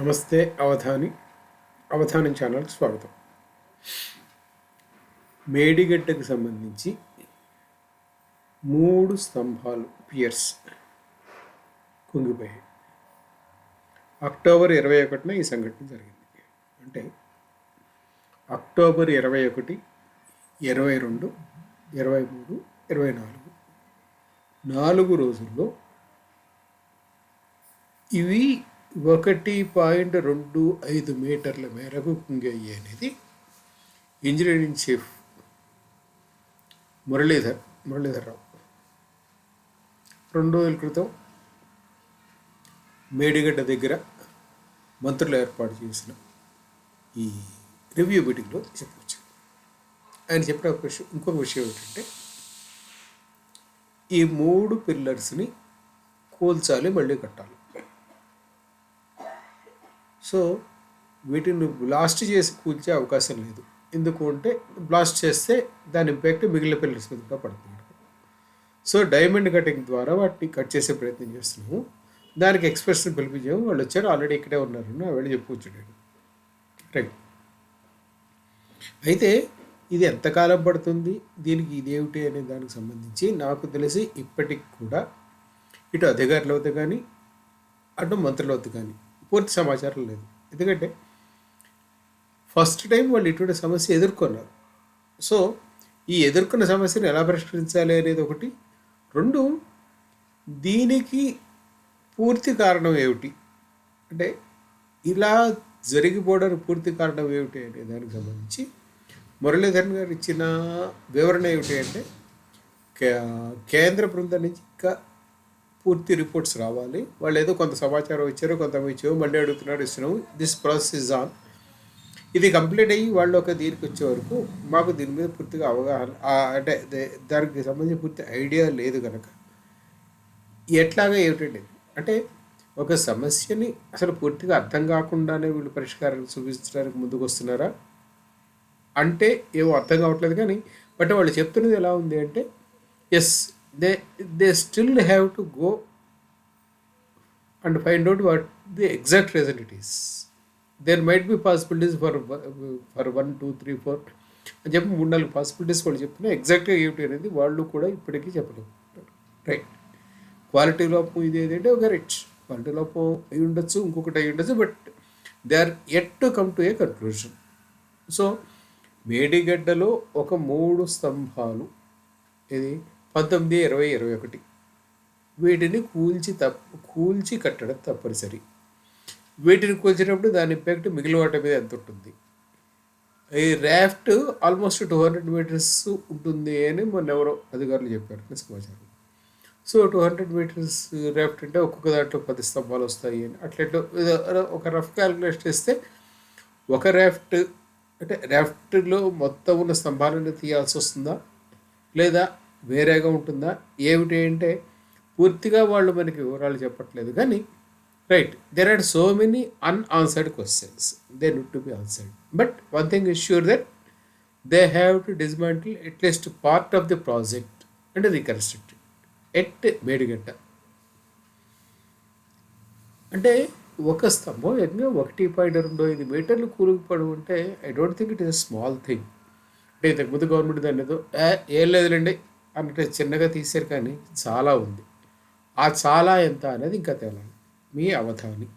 నమస్తే అవధాని అవధానం ఛానల్కి స్వాగతం. మేడిగడ్డకు సంబంధించి మూడు స్తంభాలు పియర్స్ కుంగిపోయాయి. అక్టోబర్ ఇరవై ఒకటిన ఈ సంఘటన జరిగింది. అంటే అక్టోబర్ ఇరవై ఒకటి ఇరవై రెండు ఇరవై మూడు ఇరవై నాలుగు. నాలుగు రోజుల్లో ఇవి ఒకటి పాయింట్ రెండు ఐదు మీటర్ల మేరకు కుంగయ్య అనేది ఇంజనీరింగ్ చీఫ్ మురళీధర్ మురళీధర్రావు. రెండు రోజుల క్రితం మేడిగడ్డ దగ్గర మంత్రులు ఏర్పాటు చేసిన ఈ రివ్యూ మీటింగ్లో చెప్పవచ్చు ఆయన చెప్పిన ఒక విషయం ఇంకొక విషయం ఏంటంటే ఈ మూడు పిల్లర్స్ని కూల్చాలి మళ్ళీ కట్టాలి. సో వీటిని బ్లాస్ట్ చేసి కూల్చే అవకాశం లేదు. ఎందుకు అంటే బ్లాస్ట్ చేస్తే దాని ఇంపాక్ట్ మిగిలిన పిల్లర్స్ మీద కూడా పడుతుంది. సో డైమండ్ కటింగ్ ద్వారా వాటిని కట్ చేసే ప్రయత్నం చేస్తున్నాము. దానికి ఎక్స్ప్రెస్ని పిలిపించాము. వాళ్ళు వచ్చారు. ఆల్రెడీ ఇక్కడే ఉన్నారు. నా వెళ్ళి చెప్పుకోవచ్చు నేను. రైట్ అయితే ఇది ఎంతకాలం పడుతుంది? దీనికి ఇదేమిటి అనే దానికి సంబంధించి నాకు తెలిసి ఇప్పటికి కూడా ఇటు అధికారులు వద్ద కానీ అటు మంత్రుల వద్ద కానీ పూర్తి సమాచారం లేదు. ఎందుకంటే ఫస్ట్ టైం వాళ్ళు ఇటువంటి సమస్య ఎదుర్కొన్నారు. సో ఈ ఎదుర్కొన్న సమస్యను ఎలా పరిష్కరించాలి అనేది ఒకటి. రెండు దీనికి పూర్తి కారణం ఏమిటి? అంటే ఇలా జరిగిపోవడానికి పూర్తి కారణం ఏమిటి అనే దానికి సంబంధించి మురళీధరన్ గారు ఇచ్చిన వివరణ ఏమిటి అంటే కే- కేంద్ర బృందం నుంచి ఇంకా పూర్తి రిపోర్ట్స్ రావాలి. వాళ్ళు ఏదో కొంత సమాచారం ఇచ్చారు కొంత ఇచ్చారు మళ్ళీ అడుగుతున్నారు ఇస్తున్నాము. దిస్ ప్రాసెస్ ఇస్ ఆన్ ఇది కంప్లీట్ అయ్యి వాళ్ళు ఒక దీనికి వచ్చే వరకు మాకు దీని మీద పూర్తిగా అవగాహన అంటే దే- దానికి సంబంధించి పూర్తి ఐడియా లేదు కనుక ఎట్లాగా ఏమిటండి? అంటే ఒక సమస్యని అసలు పూర్తిగా అర్థం కాకుండానే వీళ్ళు పరిష్కారం చూపించడానికి ముందుకు వస్తున్నారా? అంటే ఏమో అర్థం కావట్లేదు కానీ బట్ వాళ్ళు చెప్తున్నది ఎలా ఉంది అంటే yes they they still have to go and find out what the exact reason it is there might be possibilities for for one two three four అని చెప్పి మూడు నాలుగు పాసిబిలిటీస్ వాళ్ళు చెప్తున్నా ఎగ్జాక్ట్గా ఏమిటి అనేది వాళ్ళు కూడా ఇప్పటికీ చెప్పలేదు. రైట్ క్వాలిటీ లోపం ఇది ఏదంటే ఒక రిచ్ క్వాలిటీ లోపం అయి ఉండొచ్చు ఇంకొకటి అయి ఉండొచ్చు but they are yet to come to a conclusion so మేడిగడ్డలో ఒక మూడు స్తంభాలు. ఇది పంతొమ్మిది ఇరవై ఇరవై ఒకటి. వీటిని కూల్చి తప్ప కూల్చి కట్టడం తప్పనిసరి. వీటిని కూల్చినప్పుడు దాని ఇంపాక్ట్ మిగిలిన వాటి మీద ఎంత ఉంటుంది? ఈ raft almost two hundred metres ఉంటుంది అని మొన్న ఎవరో అధికారులు చెప్పారు అని సమాచారం so two hundred metres raft అంటే ఒక్కొక్క దాంట్లో పది స్తంభాలు వస్తాయి అని. అట్లా ఒక రఫ్ క్యాలిక్యులేషన్ చేస్తే ఒక ర్యాఫ్ట్ అంటే ర్యాఫ్ట్లో మొత్తం ఉన్న స్తంభాలను తీయాల్సి వస్తుందా? లేదా వేరేగా ఉంటుందా? ఏమిటి అంటే పూర్తిగా వాళ్ళు మనకి వివరాలు చెప్పట్లేదు. కానీ right there are so many unanswered questions they need to be answered but one thing is sure that they have to dismantle at least part of the project and reconstruct at Medigadda అంటే ఒక స్తంభం ఏకంగా ఒకటి point రెండు ఐదు మీటర్లు కూరుకుపడం అంటే I don't think it is small thing అంటే ఇంతకుముందు గవర్నమెంట్ దాన్ని ఏదో "ఏ, ఏం లేదులేండి అంటే చిన్నగా తీశారు కానీ చాలా ఉంది. ఆ చాలా ఎంత అనేది ఇంకా తేలాలి మీ అవధాని.